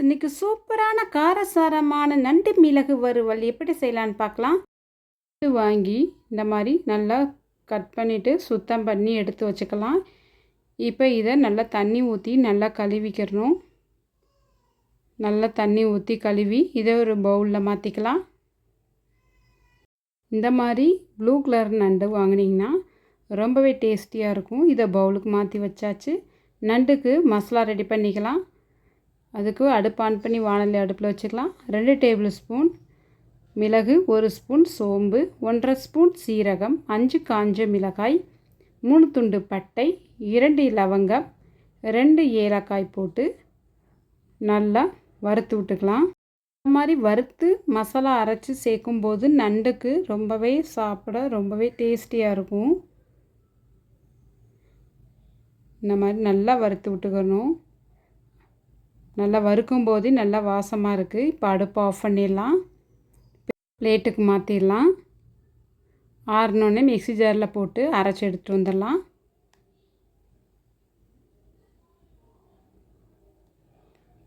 இன்றைக்கி சூப்பரான காரசாரமான நண்டு மிளகு வறுவல் எப்படி செய்யலான்னு பார்க்கலாம்? நண்டு வாங்கி இந்த மாதிரி நல்லா கட் பண்ணிவிட்டு சுத்தம் பண்ணி எடுத்து வச்சுக்கலாம். இப்போ இதை நல்லா தண்ணி ஊற்றி நல்லா கழுவிக்கிறணும். நல்லா தண்ணி ஊற்றி கழுவி இதை ஒரு பவுலில் மாற்றிக்கலாம் இந்த மாதிரி ப்ளூ கலர் நண்டு வாங்கினீங்கன்னா ரொம்பவே டேஸ்டியாக இருக்கும். இதை பவுலுக்கு மாற்றி வச்சாச்சு. நண்டுக்கு மசாலா ரெடி பண்ணிக்கலாம். அதுக்கு அடுப்பு ஆன் பண்ணி வானலி அடுப்பில் வச்சுக்கலாம். ரெண்டு டேபிள் ஸ்பூன் மிளகு ஒரு ஸ்பூன் சோம்பு ஒன்றரை ஸ்பூன் சீரகம் அஞ்சு காஞ்ச மிளகாய் மூணு துண்டு பட்டை இரண்டு லவங்கம் ரெண்டு ஏலக்காய் போட்டு நல்லா வறுத்து விட்டுக்கலாம். இந்த மாதிரி வறுத்து மசாலா அரைச்சி சேர்க்கும்போது நண்டுக்கு ரொம்பவே சாப்பிட ரொம்பவே டேஸ்டியாக இருக்கும். இந்த மாதிரி நல்லா வறுத்து விட்டுக்கணும். நல்லா வறுக்கும் போது நல்லா வாசமாக இருக்குது இப்போ அடுப்பை ஆஃப் பண்ணிடலாம். பிளேட்டுக்கு மாற்றிடலாம் ஆறினோடனே மிக்சி ஜாரில் போட்டு அரைச்சி எடுத்துகிட்டு வந்துடலாம்.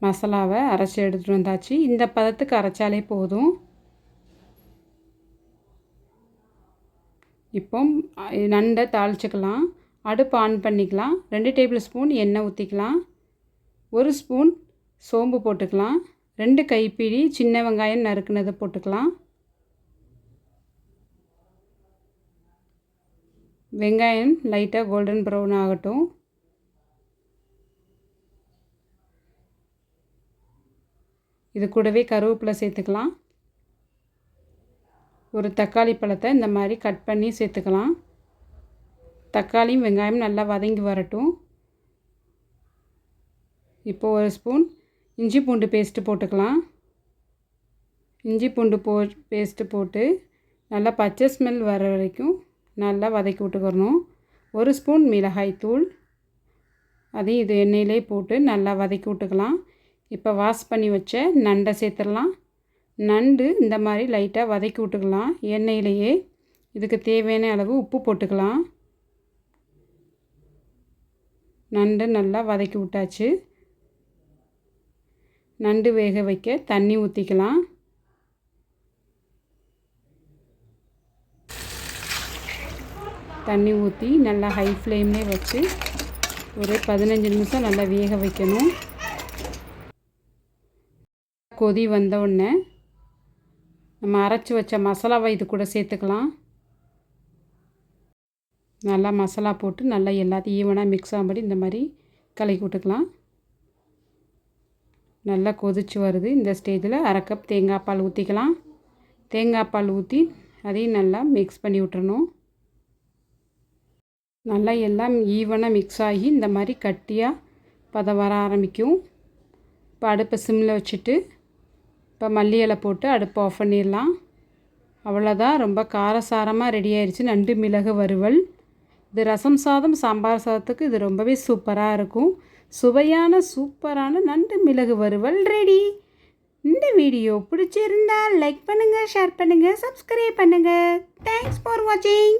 மசாலாவை அரைச்சி எடுத்துகிட்டு வந்தாச்சு. இந்த பதத்துக்கு அரைச்சாலே போதும். இப்போ நண்டை தாளிச்சிக்கலாம். அடுப்பு ஆன் பண்ணிக்கலாம். ரெண்டு டேபிள் ஸ்பூன் எண்ணெய் ஊற்றிக்கலாம் ஒரு ஸ்பூன் சோம்பு போட்டுக்கலாம். ரெண்டு கைப்பிடி சின்ன வெங்காயம் நறுக்குனதை போட்டுக்கலாம். வெங்காயம் லைட்டாக கோல்டன் ப்ரௌன் ஆகட்டும். இது கூடவே கருவேப்பிலை சேர்த்துக்கலாம். ஒரு தக்காளி பழத்தை இந்த மாதிரி கட் பண்ணி சேர்த்துக்கலாம். தக்காளியும் வெங்காயம் நல்லா வதங்கி வரட்டும். இப்போது ஒரு ஸ்பூன் இஞ்சி பூண்டு பேஸ்ட்டு போட்டுக்கலாம். இஞ்சி பூண்டு போ பேஸ்ட்டு போட்டு நல்லா பச்சை ஸ்மெல் வர வரைக்கும் நல்லா வதக்கி விட்டுக்கிறணும் ஒரு ஸ்பூன் மிளகாய் தூள். அதையும் இது எண்ணெயிலே போட்டு நல்லா வதக்கி விட்டுக்கலாம். இப்போ வாஷ் பண்ணி வச்ச நண்டை சேர்த்துடலாம். நண்டு இந்த மாதிரி லைட்டாக வதக்கி விட்டுக்கலாம். எண்ணெயிலேயே இதுக்கு தேவையான அளவு உப்பு போட்டுக்கலாம். நண்டு நல்லா வதக்கி விட்டாச்சு. நண்டு வேக வைக்க தண்ணி ஊற்றிக்கலாம் தண்ணி ஊற்றி நல்லா ஹை ஃப்ளேம்லேயே வச்சு ஒரு பதினஞ்சு நிமிஷம் நல்லா வேக வைக்கணும். கொதி வந்தவுடனே நம்ம அரைச்சி வச்ச மசாலாவை இது கூட சேர்த்துக்கலாம். நல்லா மசாலா போட்டு நல்லா எல்லாத்தையும் ஈவனாக மிக்ஸ் ஆகும்படி இந்த மாதிரி கலக்கி விட்டுக்கலாம் நல்லா கொதிச்சு வருது. இந்த ஸ்டேஜில் அரை கப் தேங்காய் பால் ஊற்றிக்கலாம் தேங்காய் பால் ஊற்றி அதையும் நல்லா மிக்ஸ் பண்ணி விட்டுறணும். நல்லா எல்லாம் ஈவனாக மிக்ஸ் ஆகி இந்த மாதிரி கட்டியாக பதம் வர ஆரம்பிக்கும். இப்போ அடுப்பை சிம்மில் வச்சுட்டு இப்போ மல்லி இலை போட்டு அடுப்பு ஆஃப் பண்ணிடலாம். அவ்வளோதான் ரொம்ப காரசாரமாக ரெடி ஆயிடுச்சு நண்டு மிளகு வறுவல். இது ரசம் சாதம் சாம்பார் சாதத்துக்கு இது ரொம்பவே சூப்பராக இருக்கும். சுவையான சூப்பரான நண்டு மிளகு வறுவல் ரெடி இந்த வீடியோ பிடிச்சிருந்தால் லைக் பண்ணுங்கள் ஷேர் பண்ணுங்கள் சப்ஸ்கிரைப் பண்ணுங்கள் தேங்க்ஸ் ஃபார் வாட்சிங்